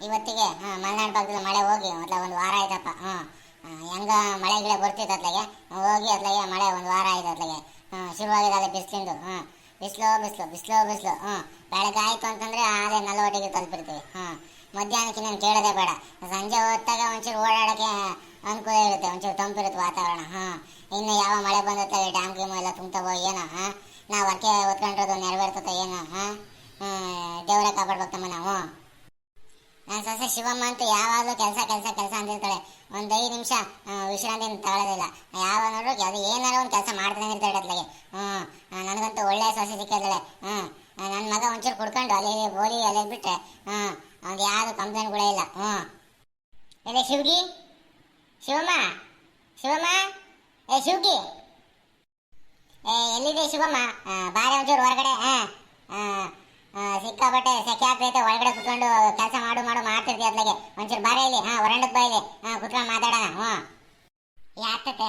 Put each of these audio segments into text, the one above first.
ಇವತ್ತಿಗೆ, ಹಾಂ, ಮಲೆನಾಡು ಭಾಗದಲ್ಲಿ ಮಳೆ ಹೋಗಿ, ಮೊದಲ ಒಂದು ವಾರ ಆಯ್ತಪ್ಪ, ಹಾಂ ಹೆಂಗ ಮಳೆ ಗಿಳೆ ಬರ್ತಿತ್ತು ಅತ್ಲಾಗೆ ಹೋಗಿ ಅತ್ಲಾಗೆ ಮಳೆ ಒಂದು ವಾರ ಆಯ್ತು ಅತ್ಲಾಗೆ ಹಾಂ, ಶುರುವಾಗಿದೆ ಬಿಸಿಲಿಂದು, ಹಾಂ, ಬಿಸಿಲು ಬಿಸಿಲು ಬಿಸಿಲು ಬಿಸಿಲು ಹ್ಞೂ ಬೆಳಗ್ಗೆ ಆಯಿತು ಅಂತಂದರೆ ಅದೇ ನಲ್ವಟ್ಟಿಗೆ ತಲುಪಿರ್ತೀವಿ ಹಾಂ, ಮಧ್ಯಾಹ್ನಕ್ಕೆ ನಾನು ಕೇಳೋದೇ ಬೇಡ, ಸಂಜೆ ಹೊತ್ತಾಗ ಒಂಚೂರು ಓಡಾಡೋಕ್ಕೆ ಅನುಕೂಲ ಇರುತ್ತೆ, ಒಂಚೂರು ತಂಪಿರುತ್ತೆ ವಾತಾವರಣ, ಹಾಂ, ಇನ್ನು ಯಾವ ಮಳೆ ಬಂದತ್ತೆ ಡ್ಯಾಮ್ ಗೀಮು ಎಲ್ಲ ತುಂಬ್ತಾವೋ ಏನೋ, ಹಾಂ, ನಾವು ಅರ್ಕೆ ಹೊತ್ಕೊಂಡಿರೋದು ನೆರವೇರ್ತದೆ ಏನೋ, ಹಾಂ ದೇವರೇ ಕಾಪಾಡ್ಬೇಕಮ್ಮ ನಾವು. ನನ್ನ ಸೊಸೆ ಶಿವಮ್ಮ ಅಂತ ಯಾವಾಗಲೂ ಕೆಲಸ ಕೆಲಸ ಕೆಲಸ ಅಂತಿರ್ತಾಳೆ. ಒಂದು ಐದು ನಿಮಿಷ ವಿಶ್ರಾಂತಿ ತಗೊಳ್ಳೋದಿಲ್ಲ. ಯಾವಾಗ ನೋಡ್ರು ಅದು ಏನಾರು ಒಂದು ಕೆಲಸ ಮಾಡ್ತಾನೆ ಇರ್ತಾಳೆ ಅದ್ಲಾಗೆ ಹ್ಞೂ ನನಗಂತೂ ಒಳ್ಳೆ ಸೊಸೆ ಸಿಕ್ಕಿದ್ದಾಳೆ. ಹ್ಞೂ ನನ್ನ ಮಗ ಒಂಚೂರು ಕುಡ್ಕೊಂಡು ಅಲ್ಲಿ ಗೋಲಿ ಅಲ್ಲಿ ಬಿಟ್ಟರೆ ಹ್ಞೂ ಅವ್ನಿಗೆ ಕಂಪ್ಲೇಂಟ್ ಕೂಡ ಇಲ್ಲ. ಹ್ಞೂ ಎಲ್ಲ ಶಿವಗಿ? ಶಿವಮ್ಮ? ಶಿವಮ್ಮ? ಏ, ಶಿವಗಿ? ಏ ಎಲ್ಲಿದೆ ಶಿವಮ್ಮ? ಬಾರೆ ಒಂಚೂರು ಹೊರಗಡೆ, ಹಾಂ. ಸಿಕ್ಕಾಪಟ್ಟೆ ಸೆಕೆ ಆಗ್ತೈತೆ ಒಳಗಡೆ ಕುತ್ಕೊಂಡು ಕೆಲಸ ಮಾಡು ಮಾಡು ಮಾಡ್ತಿರ್ತಿ ಅದ್ಲಾಗೆ. ಒಂಚೂರು ಬಾರ ಇಲ್ಲಿ. ಹಾಂ ಹೊರಂಡಕ್ಕೆ ಬಾ ಇಲ್ಲಿ. ಹಾಂ, ಕುತ್ಕೊಂಡು ಮಾತಾಡೋಣ. ಹ್ಞೂ. ಯಾಕತ್ತೆ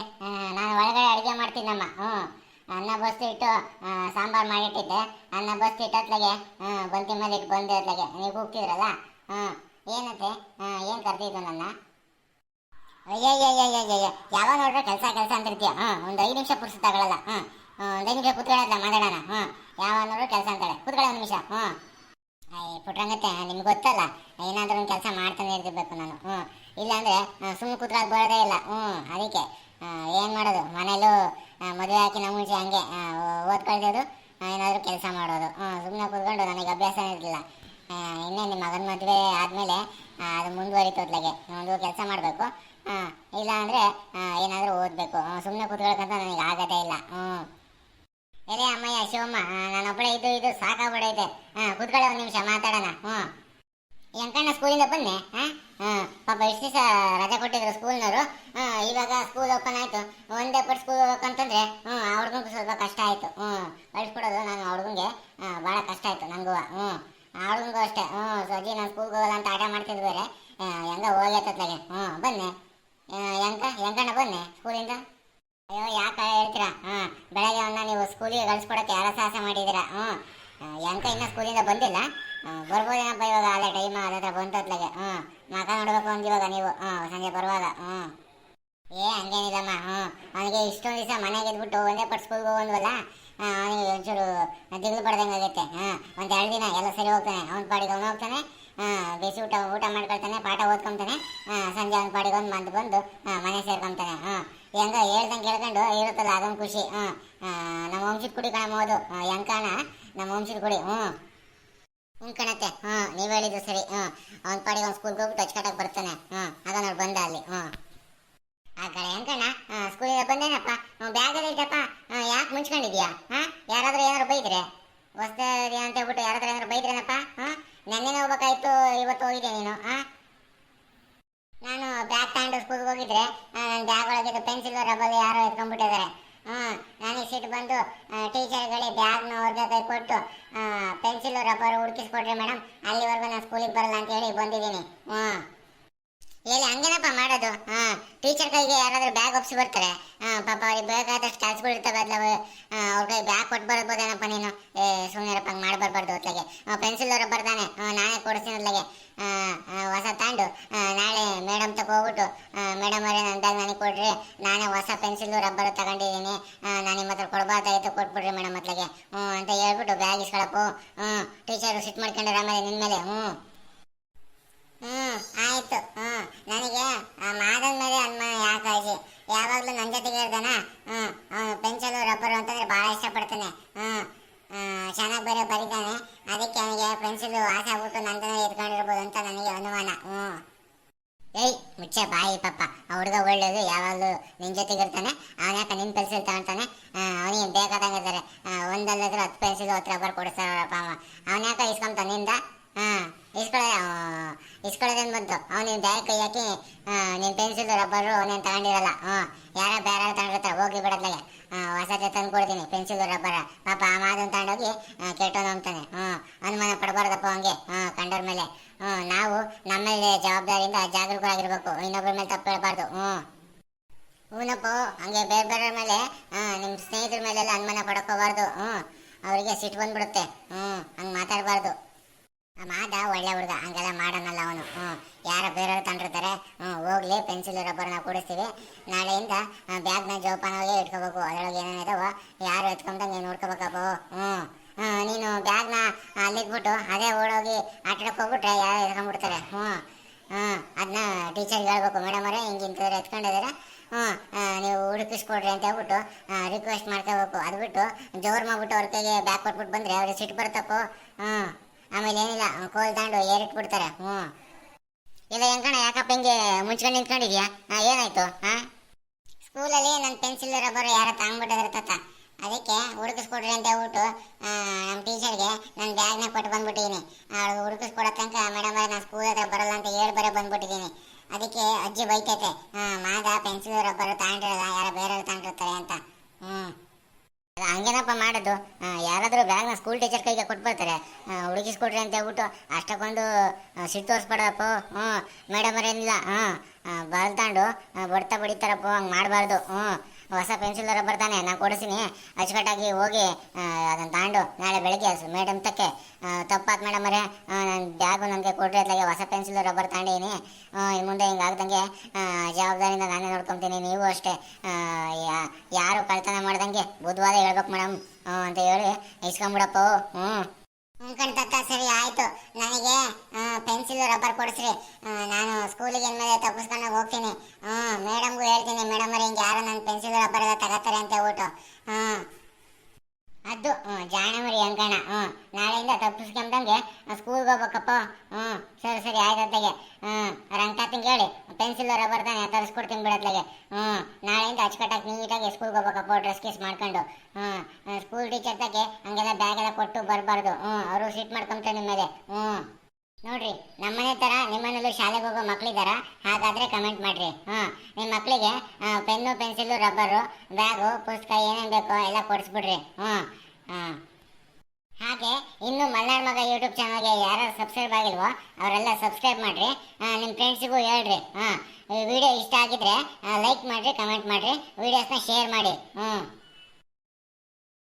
ನಾನು ಒಳಗಡೆ ಅಡುಗೆ ಮಾಡ್ತೀನಮ್ಮ ಹ್ಞೂ. ಅನ್ನ ಬಸ್ತು ಇಟ್ಟು ಸಾಂಬಾರು ಮಾಡಿಟ್ಟಿದ್ದೆ. ಅನ್ನ ಬಸ್ತು ಇಟ್ಟು ಅತ್ಲಾಗೆ ಹ್ಞೂ ಬಂತಿ ಮೇಲೆ ಇಟ್ಟು ಬಂದೆ ಅತ್ಲಾಗೆ ನೀವು ಕೂಗ್ತಿದ್ರಲ್ಲ? ಹ್ಞೂ. ಏನತ್ತೆ? ಏನು ಕರ್ತಿದ್ದು ನನ್ನ? ಅಯ್ಯಯ್ಯಯ್ಯಯ್ಯಯ್ಯ ಯಾವಾಗ ನೋಡ್ರೆ ಕೆಲಸ ಕೆಲಸ ಅಂತಿರ್ತೀಯ. ಹ್ಞೂ. ಒಂದು ಐದು ನಿಮಿಷ ಪುರ್ಸು ತಗೊಳ್ಳಲ್ಲ ಹಾಂ ನಿಮಿಷ ಕುತ್ಕೊಳ್ಳೋದ್ಲ ಮಾತಾಡೋಣ, ಹ್ಞೂ. ಯಾವಾಗ ನೋಡು ಕೆಲಸ ಅಂತಾಳೆ ಕುತ್ಕೊಳ್ಳೋ ಒಂದು ನಿಮಿಷ, ಹ್ಞೂ. ಅಯ್ಯ ಪುಟ್ರಂಗತ್ತೆ ನಿಮ್ಗೆ ಗೊತ್ತಲ್ಲ, ಏನಾದರೂ ಒಂದು ಕೆಲಸ ಮಾಡ್ತಾನೆ ಇರ್ತಿರ್ಬೇಕು ನಾನು, ಹ್ಞೂ. ಇಲ್ಲಾಂದರೆ ಸುಮ್ಮನೆ ಕುತ್ಕೊಳ್ಳೋದು ಬರೋದೇ ಇಲ್ಲ, ಹ್ಞೂ. ಅದಕ್ಕೆ ಏನು ಮಾಡೋದು? ಮನೇಲೂ ಮದುವೆ ಹಾಕಿನ ಮುಂಚೆ ಹಂಗೆ ಓದ್ಕೊಳ್ತಿರೋದು ಏನಾದರೂ ಕೆಲಸ ಮಾಡೋದು, ಹ್ಞೂ. ಸುಮ್ಮನೆ ಕೂತ್ಕೊಂಡು ನನಗೆ ಅಭ್ಯಾಸ ಇರಲಿಲ್ಲ. ಇನ್ನೇ ನಿಮ್ಮ ಮಗನ ಮದುವೆ ಆದಮೇಲೆ ಅದು ಮುಂದುವರಿತೋದ್ಲಾಗೆ ಒಂದು ಕೆಲಸ ಮಾಡಬೇಕು ಹಾಂ ಇಲ್ಲ ಅಂದರೆ ಏನಾದರೂ ಓದಬೇಕು ಸುಮ್ಮನೆ ಕೂತ್ಕೊಳಕ್ಕಂತ ನನಗೆ ಆಗೋದೇ ಇಲ್ಲ, ಹ್ಞೂ. ಎಲೆ ಅಮ್ಮಯ್ಯ, ಶಿವಮ್ಮ ನಾನೊಬ್ಬಳೇ ಇದು ಇದು ಸಾಕಾಗ್ಬಿಡೈತೆ. ಹಾಂ ಕುತ್ಕೊಳ್ಳಿ ಒಂದು ನಿಮಿಷ, ಮಾತಾಡೋಣ. ಹ್ಞೂ. ಎಂಕಣ್ಣ ಸ್ಕೂಲಿಂದ ಬನ್ನಿ. ಹಾಂ ಹಾಂ ಪಾಪ ಎಷ್ಟು ದಿವಸ ರಜೆ ಕೊಟ್ಟಿದ್ರು ಸ್ಕೂಲ್ನವರು ಹಾಂ ಇವಾಗ ಸ್ಕೂಲ್ ಓಪನ್ ಆಯಿತು. ಒಂದೇ ಪಟ್ಟು ಸ್ಕೂಲ್ ಹೋಗ್ಬೇಕಂತಂದ್ರೆ ಹ್ಞೂ, ಆ ಸ್ವಲ್ಪ ಕಷ್ಟ ಆಯಿತು. ಹ್ಞೂ, ಕಳಿಸ್ಕೊಡೋದು ನಾನು ಆ ಹುಡ್ಗಂಗೆ. ಭಾಳ ಕಷ್ಟ ಆಯಿತು ನನಗೂ ಹ್ಞೂ, ಆ ಅಷ್ಟೇ. ಹ್ಞೂ, ಸಜ್ಜಿ, ನಾನು ಸ್ಕೂಲ್ಗೆ ಹೋಗಲ್ಲ ಅಂತ ಆಟ ಮಾಡ್ತಿದ್ದು ಬೇರೆ. ಹೆಂಗ ಹೋಗ್ಯತ್ತತ್ಲಾಗೆ ಹ್ಞೂ, ಬನ್ನಿ. ಎಂಕ, ಎಂಕಣ್ಣ ಬನ್ನಿ ಸ್ಕೂಲಿಂದ ಅಯ್ಯೋ ಯಾಕೆ ಹೇಳ್ತೀರಾ? ಹಾಂ ಬೆಳಗ್ಗೆ ಅವನ್ನ ನೀವು ಸ್ಕೂಲಿಗೆ ಕಳಿಸ್ಕೊಡಕ್ಕೆ ಯಾರ ಸಾಹಸ ಮಾಡಿದ್ದೀರಾ? ಹ್ಞೂ ಎಂಕ ಇನ್ನೂ ಸ್ಕೂಲಿಂದ ಬಂದಿಲ್ಲ. ಬರ್ಬೋದೇನಪ್ಪ ಇವಾಗ ಅಲ್ಲೇ ಟೈಮ್ ಅದ ಹತ್ರ ಬಂತತ್ಲಾಗೆ. ಹ್ಞೂ ಮಕ ನೋಡ್ಬೇಕು ಅಂತ ಇವಾಗ ನೀವು. ಹ್ಞೂ ಸಂಜೆ ಬರುವಾಗ. ಹ್ಞೂ ಏ, ಹಂಗೇನಿಲ್ಲಮ್ಮ. ಹ್ಞೂ ಅವನಿಗೆ ಇಷ್ಟೊಂದು ದಿವಸ ಮನೆಗೆ ಇದ್ಬಿಟ್ಟು ಒಂದೇ ಪಟ್ಟು ಸ್ಕೂಲ್ಗೆ ಹೋಗಂದ್ವಲ್ಲ? ಅವನಿಗೆ ಒಂಚೂರು ದಿಗ್ಲು ಪಡ್ದಂಗೆ ಆಗುತ್ತೆ ಹಾಂ ಒಂದು ಎರಡು ದಿನ ಎಲ್ಲ ಸರಿ ಹೋಗ್ತಾನೆ. ಅವ್ನ ಪಾಡಿಗೆ ಅವ್ನು ಹೋಗ್ತಾನೆ. ಬಿಸಿ ಊಟ ಊಟ ಮಾಡ್ಕೊಳ್ತಾನೆ, ಪಾಠ ಓದ್ಕೊಂತಾನೆ. ಸಂಜೆ ಅವ್ನ ಪಾಡಿಗೆ ಒಂದು ಮಂದು ಬಂದು ಮನೆ ಸೇರ್ಕೊಂತಾನೆ. ಹಾಂ ಹೆಂಗ ಹೇಳ್ದಂಗೆ ಕೇಳ್ಕೊಂಡು ಇರುತ್ತಲ್ಲ ಅದೊಂದು ಖುಷಿ. ಹಾಂ ನಮ್ಮ ವಂಶದ ಕುಡಿ ಕಣ ಮೋದು ಕಾಣ ನಮ್ಮ ವಂಶದ ಕುಡಿ. ಹ್ಞೂ ಹ್ಞೂ ಕಣತ್ತೆ. ಹ್ಞೂ ನೀವು ಹೇಳಿದ್ದು ಸರಿ. ಹ್ಞೂ ಅವ್ನ ಪಾಡಿಗೆ ಅವ್ನು ಸ್ಕೂಲ್ಗೆ ಹೋಗ್ಬಿಟ್ಟು ಹಚ್ಕಟ್ಟಕ್ಕೆ ಬರ್ತಾನೆ. ಹ್ಞೂ ಆಗ ನೋಡಿ ಬಂದ ಅಲ್ಲಿ. ಹ್ಞೂ ಆ ಕಡೆ ಹೆಂಕಣ್ಣ ಸ್ಕೂಲಿಂದ ಬಂದೇನಪ್ಪ? ಬ್ಯಾಗಲ್ಲಿ ಇಟ್ಟಪ್ಪ? ಯಾಕೆ ಮುಂಚ್ಕೊಂಡಿದ್ಯಾ? ಹಾಂ? ಯಾರಾದರೂ ಏನಾದ್ರು ಬೈದ್ರೆ? ಹೊಸ್ದಾಗಿ ಅಂತ ಹೇಳ್ಬಿಟ್ಟು ಯಾರಾದ್ರೂ ಏನಾದ್ರು ಬೈದ್ರೇನಪ್ಪ? ಹಾಂ ನೆನ್ನೆನೇ ಹೋಗ್ಬೇಕಾಯ್ತು, ಇವತ್ತು ಹೋಗಿದ್ದೆ ನೀನು? ಹಾಂ? ನಾನು ಬ್ಯಾಗ್ ತಗೊಂಡು ಸ್ಕೂಲ್ಗೆ ಹೋಗಿದ್ರೆ ನನ್ನ ಬ್ಯಾಗ್ ಒಳಗಿದ್ದ ಪೆನ್ಸಿಲ್ ರಬ್ಬಲ್ ಯಾರೋ ಎತ್ಕೊಂಡ್ಬಿಟ್ಟಿದ್ದಾರೆ. ಹ್ಮ್ ನನಗೆ ಸಿಟ್ಟು ಬಂದು ಟೀಚರ್ಗಳೇ ಬ್ಯಾಗ್ನ ಅವ್ರಿಗೆ ಕೈ ಕೊಟ್ಟು ಪೆನ್ಸಿಲ್ ರಬ್ಬರ್ ಹುಡುಕಿಸ್ಕೊಟ್ರೆ ಮೇಡಮ್ ಅಲ್ಲಿವರೆಗೂ ನಾನು ಸ್ಕೂಲಿಗೆ ಬರಲ್ಲ ಅಂತ ಹೇಳಿ ಬಂದಿದ್ದೀನಿ. ಹ್ಞೂ ಎಲ್ಲಿ ಹಂಗೇನಪ್ಪ ಮಾಡೋದು? ಹಾ ಟೀಚರ್ ಕೈಗೆ ಯಾರಾದ್ರೂ ಬ್ಯಾಗ್ ಒಪ್ಸಿ ಬರ್ತಾರೆ. ಹಾ, ಪಾಪ ಅವ್ರಿಗೆ ಬೇಕಾದಷ್ಟು ಕೆಲ್ಸಗಳು ಇರ್ತವೆ ಅದ್ಲ ಅವ್ರ ಕೈ ಬ್ಯಾಗ್ ಕೊಟ್ಟು ಬರ್ಬೋದೇನಪ್ಪ ನೀನು? ಏ ಸುಮ್ಮನೆ ಹಂಗೆ ಮಾಡಬಾರ್ಬಾರ್ದು ಅತ್ಲಾಗೆ ಪೆನ್ಸಿಲ್ ಅವ್ರ ಬರ್ತಾನೆ ನಾನೇ ಕೊಡಿಸ್ತೀನಿ ಅತ್ಲಾಗೆ ಹೊಸ ತಾಂಡು. ನಾಳೆ ಮೇಡಮ್ ತಗೋ ಹೋಗ್ಬಿಟ್ಟು ಮೇಡಮ್ ಅವರೇ ನನ್ನ ಬ್ಯಾಗ್ ನನಗೆ ಕೊಡ್ರಿ. ನಾನೇ ಹೊಸ ಪೆನ್ಸಿಲ್ ರಬ್ಬರ್ ತಗೊಂಡಿದ್ದೀನಿ. ನಾನು ನಿಮ್ಮ ಹತ್ರ ಕೊಡ್ಬಾರ್ದಾಗಿತ್ತು ಕೊಟ್ಬಿಡ್ರಿ ಮೇಡಮ್ ಅತ್ಲಾಗೆ ಹ್ಞೂ ಅಂತ ಹೇಳ್ಬಿಟ್ಟು ಬ್ಯಾಗ್ ಇಸ್ಕೊಳಪ್ಪು. ಹ್ಞೂ ಟೀಚರ್ ಸಿಟ್ ಮಾಡ್ಕೊಂಡ್ರೆ ಆಮೇಲೆ ನಿನ್ನ ಮೇಲೆ. ಹ್ಞೂ ಹ್ಮ್, ಆಯ್ತು. ಹ್ಮ್, ನನಗೆ ಮಾದನ್ ಮೇಲೆ ಅನುಮಾನ ಯಾಕೆ ಆಯ್ತು ಯಾವಾಗ್ಲೂ ನನ್ನ ಜೊತೆಗೆ ಇರ್ತಾನ ಹ್ಮ್, ಅವನು ಪೆನ್ಸಿಲ್, ರಬ್ಬರ್ ಅಂತಂದ್ರೆ ಬಹಳ ಇಷ್ಟಪಡ್ತಾನೆ. ಹ್ಮ್ ಚೆನ್ನಾಗಿ ಬೇರೆ ಬರೀತಾನೆ ಅದಕ್ಕೆ ಅವನಿಗೆ ಪೆನ್ಸಿಲ್ ಆಸೆ ಆಗ್ಬಿಟ್ಟು ನಂತನೇ ಇಟ್ಕೊಂಡಿರ್ಬೋದು ಅಂತ ನನಗೆ ಅನುಮಾನ. ಹ್ಮ್. ಏಯ್, ಮುಚ್ಚೆ ಬಾಯಿ ಪಾಪ. ಆ ಹುಡುಗ ಒಳ್ಳೇದು, ಯಾವಾಗಲೂ ನಿನ್ನ ಜೊತೆಗೆ ಇರ್ತಾನೆ. ಅವನ್ಯಾಕ ನಿನ್ನ ಪೆನ್ಸಿಲ್ ತಗೊಳ್ತಾನೆ ಅವನಿಗೆ ಬೇಕಾದಂಗೆ ಇರ್ತಾರೆ ಒಂದಲ್ಲದ್ರೆ ಹತ್ತು ಪೆನ್ಸಿಲ್, ಹತ್ತು ರಬ್ಬರ್ ಕೊಡಿಸ್ತಾರಪ್ಪ ಅವ ಅವನ್ಯಾಕ ಇಸ್ಕೊಂತ ನಿಂದ? ಹಾಂ ಇಸ್ಕೊಳ್ಳೋದೇನ್ ಇಸ್ಕೊಳ್ಳೋದೇನು ಬಂತು? ನೀನು ಬ್ಯಾಗ್ ಕೈ ಹಾಕಿ ನಿನ್ನ ಪೆನ್ಸಿಲ್ ರಬ್ಬರು ನೀನ್ ತಗೊಂಡಿರಲ್ಲ ಹ್ಮ್ ಯಾರ ಬೇರೆ ತಗೊಂಡಿರ್ತಾರೆ ಹೋಗಿ ಬಿಡದ್ಲಾಗೆ ಹೊಸದೇ ತಂದು ಕೊಡ್ತೀನಿ ಪೆನ್ಸಿಲ್ ರಬ್ಬರ. ಪಾಪ ಆ ಮಾದನ್ ತಗೊಂಡೋಗಿ ಕೆಟ್ಟೋನು ಅಂತಾನೆ ಅನುಮಾನ ಪಡಬಾರ್ದಪ್ಪ ಹಂಗೆ ಕಂಡೋರ್ ಮೇಲೆ. ಹ್ಞೂ ನಾವು ನಮ್ಮಲ್ಲಿ ಮೇಲೆ ಜವಾಬ್ದಾರಿಯಿಂದ ಜಾಗರೂಕರಾಗಿರ್ಬೇಕು ಇನ್ನೊಬ್ಬರ ಮೇಲೆ ತಪ್ಪು ಹೇಳ್ಬಾರ್ದು, ಹ್ಞೂ. ಹೂನಪ್ಪ, ಹಂಗೆ ಬೇರೆ ಬೇರೆ ಮೇಲೆ ನಿಮ್ಮ ಸ್ನೇಹಿತರ ಮೇಲೆಲ್ಲ ಅನುಮಾನ ಪಡ್ಕೋಬಾರ್ದು ಹ್ಞೂ. ಅವರಿಗೆ ಸಿಟ್ಟು ಬಂದ್ಬಿಡುತ್ತೆ, ಹ್ಞೂ, ಹಂಗೆ ಮಾತಾಡಬಾರ್ದು. ಮಾದ ಒಳ್ಳೆ ಹುಡುಗ, ಹಂಗೆಲ್ಲ ಮಾಡೋನಲ್ಲ ಅವನು. ಹ್ಞೂ, ಯಾರ ಬೇರೆಯವ್ರು ತಂದಿರ್ತಾರೆ. ಹ್ಞೂ, ಹೋಗ್ಲಿ ಪೆನ್ಸಿಲ್ ರಬ್ಬರ್ನ ಕೂಡಿಸ್ತೀವಿ. ನಾಳೆಯಿಂದ ಬ್ಯಾಗ್ನ ಜೋಪಾನವಾಗಿ ಇಟ್ಕೋಬೇಕು. ಅದರೊಳಗೆ ಏನೇನಿದಾವ ಯಾರು ಎತ್ಕೊಂಡಂಗೆ ನೋಡ್ಕೋಬೇಕಪ್ಪ. ಹ್ಞೂ ಹ್ಞೂ, ನೀನು ಬ್ಯಾಗ್ನ ಅಲ್ಲಿಟ್ಬಿಟ್ಟು ಅದೇ ಓಡೋಗಿ ಆಟಾಡಕ್ಕೆ ಹೋಗ್ಬಿಟ್ರೆ ಯಾರು ಎತ್ಕೊಂಡ್ಬಿಡ್ತಾರೆ. ಹ್ಞೂ ಹ್ಞೂ ಅದನ್ನ ಟೀಚರ್ಗೆ ಹೇಳ್ಬೇಕು. ಮೇಡಮ್ ಅವರೇ, ಹಿಂಗೆ ಇಂಥವ್ರು ಎತ್ಕೊಂಡಿದ್ದಾರೆ ಹ್ಞೂ ನೀವು ಹುಡುಕಿಸ್ಕೊಡ್ರಿ ಅಂತ ಹೇಳ್ಬಿಟ್ಟು ರಿಕ್ವೆಸ್ಟ್ ಮಾಡ್ಕೋಬೇಕು. ಅದು ಬಿಟ್ಟು ಜೋರು ಮಾಡ್ಬಿಟ್ಟು ಅವ್ರ ಕೈಗೆ ಬ್ಯಾಗ್ ಕೊಟ್ಬಿಟ್ಟು ಬಂದರೆ ಅವ್ರಿಗೆ ಸಿಟ್ಟು ಬರ್ತಪ್ಪು ಹ್ಞೂ ಆಮೇಲೆ ಏನಿಲ್ಲ ಕೋಲ್ ತಗೊಂಡು ಏರಿಟ್ಬಿಡ್ತಾರೆ. ಹ್ಞೂ ಇಲ್ಲ ಹೆಂಗಣ ಯಾಕಪ್ಪ ಹಿಂಗೆ ಮುಂಚ್ಕೊಂಡು ನಿಂತ್ಕೊಂಡಿದ್ಯಾ? ಹಾಂ, ಏನಾಯ್ತು? ಹಾಂ? ಸ್ಕೂಲಲ್ಲಿ ನನ್ನ ಪೆನ್ಸಿಲ್ ರಬ್ಬರ್ ಯಾರ ತಗೊಂಡ್ಬಿಟ್ಟಿದ್ರೆ ತಾತ. ಅದಕ್ಕೆ ಹುಡುಕಿಸ್ಕೊಡ್ರಿ ಅಂತ ಹೇಳ್ಬಿಟ್ಟು ನಮ್ಮ ಟೀಚರ್ಗೆ ನನ್ನ ಬ್ಯಾಗ್ನ ಕೊಟ್ಟು ಬಂದ್ಬಿಟ್ಟಿದ್ದೀನಿ ಅವಳು ಹುಡುಕಿಸ್ಕೊಡೋ ಮೇಡಮ್ ನಾನು ಸ್ಕೂಲ್ ಹತ್ರ ಬರಲ್ಲ ಅಂತ ಹೇಳಿ ಬರೋ ಬಂದ್ಬಿಟ್ಟಿದ್ದೀನಿ ಅದಕ್ಕೆ ಅಜ್ಜಿ ಬೈತೈತೆ. ಮಾದ ಪೆನ್ಸಿಲ್ ರಬ್ಬರ್ ತಗೊಂಡಿರಲ್ಲ ಯಾರ ಬೇರೆಯವ್ರು ತಗೊಂಡಿರ್ತಾರೆ ಅಂತ. ಹ್ಞೂ ಹಂಗೇನಪ್ಪ ಮಾಡೋದು? ಯಾರಾದರೂ ಬ್ಯಾಗ್ನ ಸ್ಕೂಲ್ ಟೀಚರ್ ಕೈಗೆ ಕೊಟ್ಬಿಡ್ತಾರೆ ಹುಡುಗಿಸ್ಕೊಡ್ರಿ ಅಂತ ಹೇಳ್ಬಿಟ್ಟು ಅಷ್ಟಕ್ಕೊಂದು ಸಿಟ್ಟು ತೋರಿಸ್ಬೇಡಪ್ಪ ಹ್ಞೂ ಮೇಡಮ್ ಏನಿಲ್ಲ ಹಾಂ ಬಲ್ತಾಂಡು ಬಡ್ತಾ ಬಡಿತಾರಪ್ಪ, ಹಂಗೆ ಮಾಡಬಾರ್ದು ಹ್ಞೂ ಹೊಸ ಪೆನ್ಸಿಲ್ ರಬ್ಬರ್ ತಾನೆ ನಾನು ಕೊಡಿಸ್ತೀನಿ. ಅಚ್ಚುಕಟ್ಟಾಗಿ ಹೋಗಿ ಅದನ್ನು ತಗೊಂಡು ನಾಳೆ ಬೆಳಗ್ಗೆ ಮೇಡಮ್ ತಕ್ಕೆ. ತಪ್ಪಾತ್ ಮೇಡಮ್ ಅವರೇ. ನನ್ನ ಬ್ಯಾಗು ನನಗೆ ಕೊಟ್ಟರೆ ಅದಕ್ಕೆ ಹೊಸ ಪೆನ್ಸಿಲ್ ರಬ್ಬರ್ ತಗೊಂಡಿದ್ದೀನಿ ಇನ್ನು ಮುಂದೆ ಹಿಂಗೆ ಆಗ್ದಂಗೆ ಜವಾಬ್ದಾರಿಯಿಂದ ನಾನೇ ನೋಡ್ಕೊತೀನಿ, ನೀವು ಅಷ್ಟೇ. ಯಾರು ಕಳ್ತನ ಮಾಡ್ದಂಗೆ ಬುಧವಾರ ಹೇಳ್ಬೇಕು ಮೇಡಮ್ ಅಂತ ಹೇಳಿ ಇಸ್ಕೊಂಬಿಡಪ್ಪ. ಹ್ಞೂ ಅನ್ಕೊಂಡ್ತಕ್ಕ ಸರಿ, ಆಯಿತು. ನನಗೆ ಪೆನ್ಸಿಲ್, ರಬ್ಬರ್ ಕೊಡಿಸ್ರಿ. ನಾನು ಸ್ಕೂಲಿಗೆ ಇನ್ಮೇಲೆ ತಪ್ಪಿಸ್ಕೊಂಡು ಹೋಗ್ತೀನಿ. ಹ್ಞೂ ಮೇಡಮ್ಗೂ ಹೇಳ್ತೀನಿ, ಮೇಡಮ್ ಅವ್ರು, ಹಿಂಗೆ ಯಾರು ನನ್ನ ಪೆನ್ಸಿಲ್, ರಬ್ಬರ್ ಎಲ್ಲ ತಗೋತಾರೆ ಅಂತ ಹೇಳ್ಬಿಟ್ಟು. ಹ್ಞೂ ಅದು ಹ್ಞೂ ಜಾಣಮರಿ ಅಂಕಣ ಹ್ಞೂ ನಾಳೆಯಿಂದ ತಪ್ಪಿಸ್ಕೊಂಡಂಗೆ ಸ್ಕೂಲ್ಗೆ ಹೋಗ್ಬೇಕಪ್ಪ. ಹ್ಞೂ ಸರಿ ಸರಿ ಆಯ್ತತ್ತಾಗೆ ಹ್ಞೂ ರಂಗತಾತಿಂಗೆ ಹೇಳಿ, ಪೆನ್ಸಿಲ್, ರಬ್ಬರ್ ತಾನೆ, ತರಿಸ್ಕೊಡ್ತೀನಿ ಬಿಡತ್ಲಾಗೆ ಹ್ಞೂ ನಾಳೆಯಿಂದ ಅಚ್ಚುಕಟ್ಟಾಗಿ ನೀಟಾಗಿ ಸ್ಕೂಲ್ಗೆ ಹೋಗ್ಬೇಕಪ್ಪ, ಡ್ರೆಸ್ ಗೀಸ್ ಮಾಡ್ಕೊಂಡು. ಹ್ಞೂ ಸ್ಕೂಲ್ ಟೀಚರ್ ತಗೆ ಹಂಗೆಲ್ಲ ಬ್ಯಾಗೆಲ್ಲ ಕೊಟ್ಟು ಬರಬಾರ್ದು. ಹ್ಞೂ ಅವರು ಸೀಟ್ ಮಾಡ್ಕೊಂತಾರೆ ನಿಮ್ಮ ಮೇಲೆ. ಹ್ಞೂ ನೋಡ್ರಿ ನಮ್ಮನೆ ತರ ನಿಮ್ಮನೇಲೂ ಶಾಲೆಗೆ ಹೋಗೋ ಮಕ್ಳಿದಾರ? ಹಾಗಾದ್ರೆ ಕಮೆಂಟ್ ಮಾಡ್ರಿ. ಹಾ ನಿಮ್ಮ ಮಕ್ಕಳಿಗೆ ಪೆನ್ನು, ಪೆನ್ಸಿಲು, ರಬ್ಬರು, ಬ್ಯಾಗು, ಪುಸ್ತಕ ಏನೇನು ಬೇಕೋ ಎಲ್ಲ ಕೊಡಿಸ್ಬಿಡ್ರಿ. ಹ್ಞೂ ಹಾಂ. ಹಾಗೆ, ಇನ್ನು ಮಲ್ನಾಡ್ ಮಗ ಯೂಟ್ಯೂಬ್ ಚಾನಲ್ಗೆ ಯಾರು ಸಬ್ಸ್ಕ್ರೈಬ್ ಆಗಿಲ್ವೋ, ಅವರೆಲ್ಲ ಸಬ್ಸ್ಕ್ರೈಬ್ ಮಾಡ್ರಿ. ನಿಮ್ಮ ಫ್ರೆಂಡ್ಸಿಗೂ ಹೇಳ್ರಿ. ಹಾಂ ವಿಡಿಯೋ ಇಷ್ಟ ಆಗಿದ್ರೆ ಲೈಕ್ ಮಾಡ್ರಿ ಕಮೆಂಟ್ ಮಾಡ್ರಿ ವೀಡಿಯೋಸ್ನ ಶೇರ್ ಮಾಡಿ. ಹ್ಞೂ